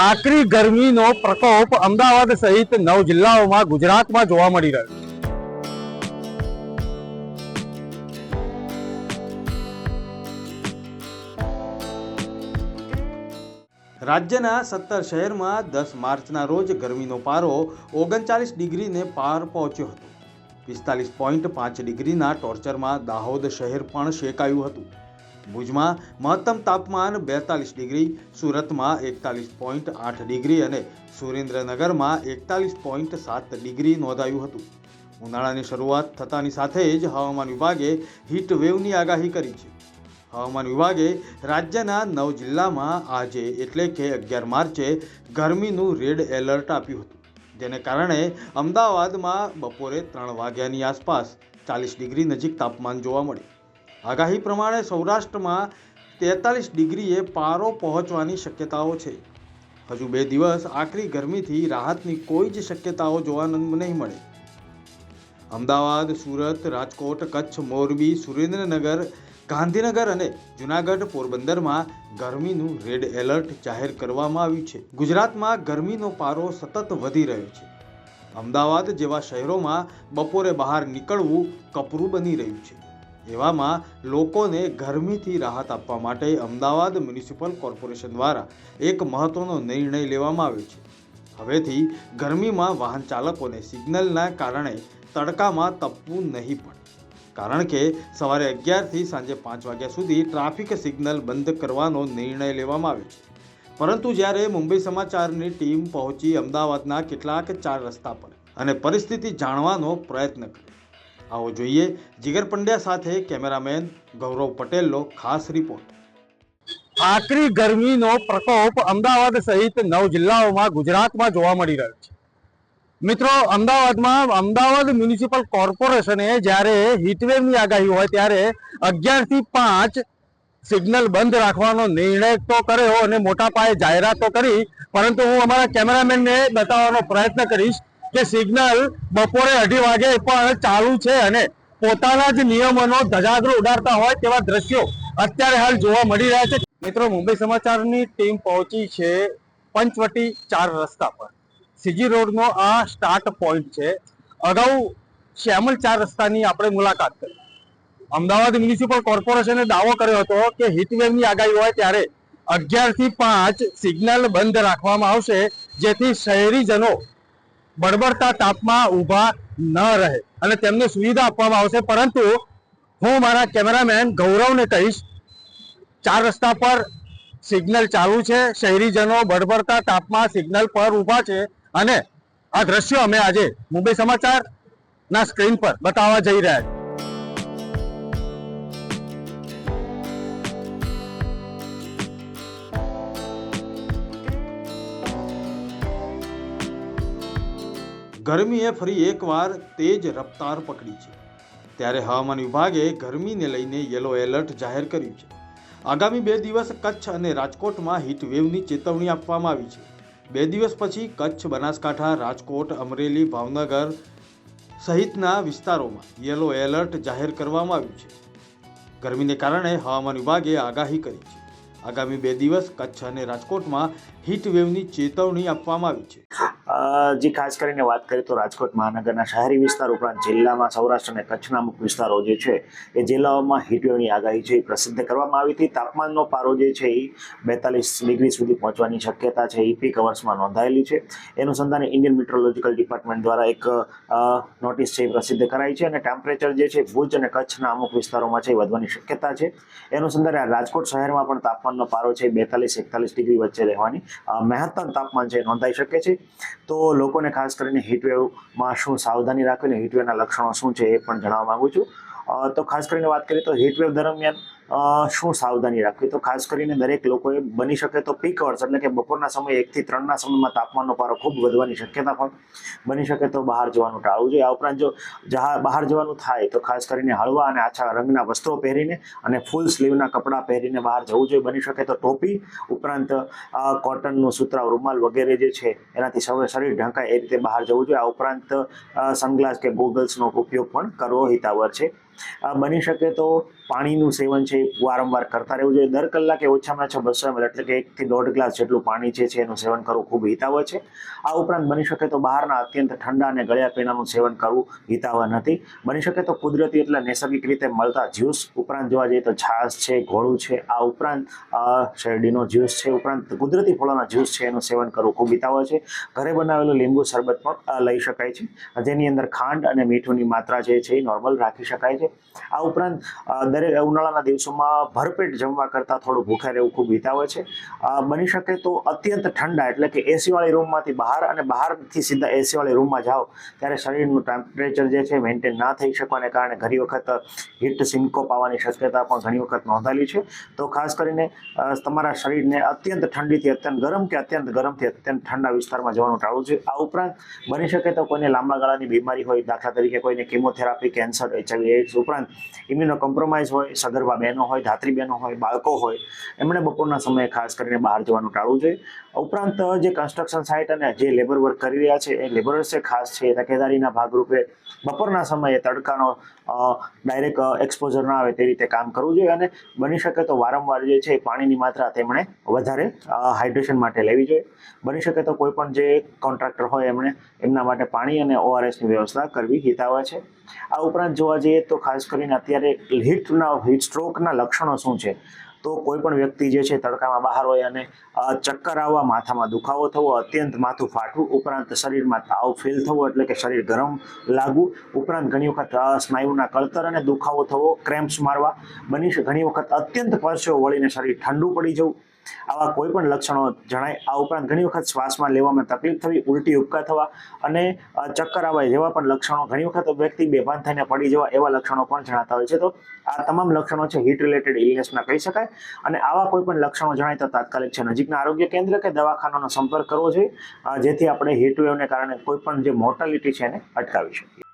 આકરી ગરમીનો પ્રકોપ અમદાવાદ સહિત નવ જિલ્લાઓમાં ગુજરાતમાં જોવા મળી રહ્યો રાજ્યના સત્તર શહેરમાં દસ માર્ચના રોજ ગરમીનો પારો ઓગણચાલીસ ડિગ્રીને પાર પહોંચ્યો હતો. પિસ્તાલીસ પોઈન્ટ પાંચ ડિગ્રીના ટોર્ચરમાં દાહોદ શહેર પણ શેકાયું હતું. ભુજમાં મહત્તમ તાપમાન બેતાલીસ ડિગ્રી, સુરતમાં એકતાલીસ પોઈન્ટ આઠ ડિગ્રી અને સુરેન્દ્રનગરમાં એકતાલીસ પોઈન્ટ સાત ડિગ્રી નોંધાયું હતું. ઉનાળાની શરૂઆત થતાની સાથે જ હવામાન વિભાગે હીટ વેવની આગાહી કરી છે. હવામાન વિભાગે રાજ્યના નવ જિલ્લામાં આજે એટલે કે અગિયાર માર્ચે ગરમીનું રેડ એલર્ટ આપ્યું હતું. જેને કારણે અમદાવાદમાં બપોરે ત્રણ વાગ્યાની આસપાસ ચાલીસ ડિગ્રી નજીક તાપમાન જોવા મળ્યું. આગાહી પ્રમાણે સૌરાષ્ટ્રમાં તેતાલીસ ડિગ્રીએ પારો પહોંચવાની શક્યતાઓ છે. હજુ બે દિવસ આકરી ગરમીથી રાહતની કોઈ જ શક્યતાઓ જોવા નહીં મળે. અમદાવાદ, સુરત, રાજકોટ, કચ્છ, મોરબી, સુરેન્દ્રનગર, ગાંધીનગર અને જુનાગઢ પોરબંદરમાં ગરમીનું રેડ એલર્ટ જાહેર કરવામાં આવ્યું છે. ગુજરાતમાં ગરમીનો પારો સતત વધી રહ્યો છે. અમદાવાદ જેવા શહેરોમાં બપોરે બહાર નીકળવું કપરું બની રહ્યું છે. એવામાં લોકોને ગરમીથી રાહત આપવા માટે અમદાવાદ મ્યુનિસિપલ કોર્પોરેશન દ્વારા એક મહત્વનો નિર્ણય લેવામાં આવ્યો છે. હવેથી ગરમીમાં વાહન ચાલકોને સિગ્નલના કારણે તડકામાં તપવું નહીં પડે. કારણ કે સવારે અગિયારથી સાંજે પાંચ વાગ્યા સુધી ટ્રાફિક સિગ્નલ બંધ કરવાનો નિર્ણય લેવામાં આવ્યો છે. પરંતુ જ્યારે મુંબઈ સમાચારની ટીમ પહોંચી અમદાવાદના કેટલાક ચાર રસ્તા પર અને પરિસ્થિતિ જાણવાનો પ્રયત્ન કર્યો આવો જોઈએ જીગર પંડ્યા સાથે કેમેરામેન ગૌરવ પટેલનો ખાસ રિપોર્ટ. આકરી ગરમીનો પ્રકોપ અમદાવાદ સહિત નવ જિલ્લાઓમાં ગુજરાતમાં જોવા મળી રહ્યો છે. મિત્રો, અમદાવાદમાં અમદાવાદ મ્યુનિસિપલ કોર્પોરેશને જ્યારે હીટવેવની આગાહી હોય ત્યારે અગિયારથી પાંચ સિગ્નલ બંધ રાખવાનો નિર્ણય તો કર્યો અને મોટા પાયે જાહેરાતો કરી, પરંતુ હું અમારા કેમેરામેનને બતાવવાનો પ્રયત્ન કરીશ કે સિગ્નલ બપોરે અઢી વાગે પણ ચાલુ છે અને પોતાના જ નિયમોનો ધજાગરો ઉડાડતા હોય તેવા દ્રશ્યો અત્યારે હાલ જોવા મળી રહ્યા છે. મિત્રો, મુંબઈ સમાચારની ટીમ પહોંચી છે પંચવટી ચાર રસ્તા પર. સીજી રોડનો આ સ્ટાર્ટ પોઈન્ટ છે. અગાઉ શ્યામલ ચાર રસ્તાની આપણે મુલાકાત કરી. અમદાવાદ મ્યુનિસિપલ કોર્પોરેશને દાવો કર્યો હતો કે હીટવેવની આગાહી હોય ત્યારે અગિયારથી પાંચ સિગ્નલ બંધ રાખવામાં આવશે, જેથી શહેરીજનો બળબડતા તાપમાં ઊભા ન રહે અને તેમને સુવિધા આપવામાં આવશે. પરંતુ હું મારા કેમેરામેન ગૌરવને કહીશ, ચાર રસ્તા પર સિગ્નલ ચાલુ છે. શહેરીજનો બળબડતા તાપમાં સિગ્નલ પર ઊભા છે અને આ દ્રશ્યો અમે આજે મુંબઈ સમાચારના સ્ક્રીન પર બતાવવા જઈ રહ્યા છીએ. ગરમીએ ફરી એકવાર તેજ રફતાર પકડી છે. ત્યારે હવામાન વિભાગે ગરમીને લઈને યલો એલર્ટ જાહેર કર્યું છે. આગામી બે દિવસ કચ્છ અને રાજકોટમાં હીટવેવની ચેતવણી આપવામાં આવી છે. બે દિવસ પછી કચ્છ, બનાસકાંઠા, રાજકોટ, અમરેલી, ભાવનગર સહિતના વિસ્તારોમાં યલો એલર્ટ જાહેર કરવામાં આવ્યું છે. ગરમીને કારણે હવામાન વિભાગે આગાહી કરી છે. આગામી બે દિવસ કચ્છ અને રાજકોટમાં હીટવેવની ચેતવણી આપવામાં આવી છે. જે ખાસ કરીને વાત કરીએ તો રાજકોટ મહાનગરના શહેરી વિસ્તાર ઉપરાંત જિલ્લામાં સૌરાષ્ટ્ર અને કચ્છના અમુક વિસ્તારો જે છે, એ જિલ્લાઓમાં હીટવેવની આગાહી છે એ પ્રસિદ્ધ કરવામાં આવી હતી. તાપમાનનો પારો જે છે એ બેતાલીસ ડિગ્રી સુધી પહોંચવાની શક્યતા છે. એ પીક અવર્સમાં નોંધાયેલી છે. એનું સંધાને ઇન્ડિયન મેટ્રોલોજીકલ ડિપાર્ટમેન્ટ દ્વારા એક નોટિસ છે એ પ્રસિદ્ધ કરાઈ છે અને ટેમ્પરેચર જે છે ભુજ અને કચ્છના અમુક વિસ્તારોમાં છે એ વધવાની શક્યતા છે. એનું સંધાને રાજકોટ શહેરમાં પણ તાપમાનનો પારો છે બેતાલીસ એકતાલીસ ડિગ્રી વચ્ચે રહેવાની મહત્તમ તાપમાન છે નોંધાઈ શકે છે. તો લોકોને ખાસ કરીને હીટવેવમાં શું સાવધાની રાખવી અને હીટવેવના લક્ષણો શું છે એ પણ જણાવવા માગું છું. તો ખાસ કરીને વાત કરીએ તો હીટવેવ દરમિયાન શું સાવધાની રાખવી? તો ખાસ કરીને દરેક લોકોએ બની શકે તો પીક અવર્સ, એટલે કે બપોરના સમયે એકથી ત્રણના સમયમાં તાપમાનનો પારો ખૂબ વધવાની શક્યતા પણ બની શકે તો બહાર જવાનું ટાળવું જોઈએ. આ ઉપરાંત જો બહાર જવાનું થાય, તો ખાસ કરીને હળવા અને આછા રંગના વસ્ત્રો પહેરીને અને ફૂલ સ્લીવના કપડાં પહેરીને બહાર જવું જોઈએ. બની શકે તો ટોપી, ઉપરાંત કોટનનું સુતરાઉ રૂમાલ વગેરે જે છે, એનાથી સૌ શરીર ઢંકાય એ રીતે બહાર જવું જોઈએ. આ ઉપરાંત સનગ્લાસ કે ગોગલ્સનો ઉપયોગ પણ કરવો હિતાવર છે. બની શકે તો પાણીનું સેવન છે વારંવાર કરતા રહેવું જોઈએ. દર કલાકે ઓછામાં ઓછા બસો એમ એટલે કે એકથી દોઢ ગ્લાસ જેટલું પાણી છે એનું સેવન કરવું ખૂબ હિતાવહ છે. આ ઉપરાંત બની શકે તો બહારના અત્યંત ઠંડા અને ગળ્યા પીણાનું સેવન કરવું હિતાવહ નથી. બની શકે તો કુદરતી એટલે નૈસર્ગિક રીતે મળતા જ્યુસ ઉપરાંત જોવા જઈએ તો છાશ છે, ઘોળું છે, આ ઉપરાંત શેરડીનો જ્યુસ છે, ઉપરાંત કુદરતી ફળોના જ્યુસ છે એનું સેવન કરવું ખૂબ હિતાવહ છે. ઘરે બનાવેલું લીંબુ શરબત પણ લઈ શકાય છે. જેની અંદર ખાંડ અને મીઠુંની માત્રા જે છે એ નોર્મલ રાખી શકાય છે. આ ઉપરાંત દરેક ઉનાળાના દિવસોમાં ભરપેટ જમવા કરતાં થોડું ભૂખ્યા રહેવું ખૂબ વિતાવે છે. બની શકે તો અત્યંત ઠંડા, એટલે કે એસીવાળી રૂમમાંથી બહાર અને બહારથી સીધા એસીવાળી રૂમમાં જાઓ, ત્યારે શરીરનું ટેમ્પરેચર જે છે મેન્ટેન ના થઈ શકવાને કારણે ઘણી વખત હીટ સિન્કોપ આવવાની શક્યતા પણ ઘણી વખત નોંધાયેલી છે. તો ખાસ કરીને તમારા શરીરને અત્યંત ઠંડીથી, અત્યંત ગરમ કે અત્યંત ગરમથી અત્યંત ઠંડા વિસ્તારમાં જવાનું ટાળવું જોઈએ આ ઉપરાંત, બની શકે તો કોઈને લાંબા ગાળાની બીમારી હોય, દાખલા તરીકે કોઈને કિમોથેરાપી કેન્સર એચઆઈવી એડ્સ ઉપરાંત ઇમ્યુનો કોમ્પ્રોમાઇઝ હોય, સગર્ભા બહેનો હોય, ધાત્રી બહેનો હોય, બાળકો હોય, એમણે બપોરના સમયે ખાસ કરીને બહાર જવાનું ટાળવું જોઈએ. ઉપરાંત જે કન્સ્ટ્રક્શન સાઇટ અને જે લેબર વર્ક કરી રહ્યા છે, એ લેબરર્સે ખાસ છે. તકેદારીના ભાગરૂપે બપોરના સમયે તડકાનો ડાયરેક્ટ એક્સપોઝર ના આવે તે રીતે કામ કરવું જોઈએ અને બની શકે તો વારંવાર જે છે પાણીની માત્રા તેમણે વધારે હાઇડ્રેશન માટે લેવી જોઈએ. બની શકે તો કોઈ પણ જે કોન્ટ્રાક્ટર હોય એમણે એમના માટે પાણી અને ઓઆરએસની વ્યવસ્થા કરવી હિતાવહ છે. આ ઉપરાંત જોવા જઈએ તો ખાસ કરીને અત્યારે હીટના હીટ સ્ટ્રોકના લક્ષણો શું છે? તો કોઈ પણ વ્યક્તિ જે છે તડકામાં બહાર હોય અને ચક્કર આવવા, માથામાં દુખાવો થવો, અત્યંત માથું ફાટવું, ઉપરાંત શરીરમાં તાવ ફેલ થવો, એટલે કે શરીર ગરમ લાગવું, ઉપરાંત ઘણી વખત સ્નાયુના કળતર અને દુખાવો થવો, ક્રેમ્પ્સ મારવા, બની ઘણી વખત અત્યંત પરસેવો વળીને શરીર ઠંડુ પડી જવું આવા કોઈ પણ લક્ષણો જણાય, આ ઉપરાંત ઘણી વખત શ્વાસમાં લેવામાં તકલીફ થવી, ઉલટી ઉપકા થવા અને ચક્કર આવવા જેવા પણ લક્ષણો ઘણી વખત વ્યક્તિ બેભાન થઈને પડી જવા એવા લક્ષણો પણ જણાતા હોય છે. તો આ તમામ લક્ષણો છે હીટ રિલેટેડ ઇલનેસના કહી શકાય. અને આવા કોઈ પણ લક્ષણો જણાય તો તાત્કાલિક છે નજીકના આરોગ્ય કેન્દ્ર કે દવાખાનાનો સંપર્ક કરવો જોઈએ જેથી આપણે હીટ વેવને કારણે કોઈ પણ જે મોર્ટાલિટી છે એને અટકાવી શકીએ.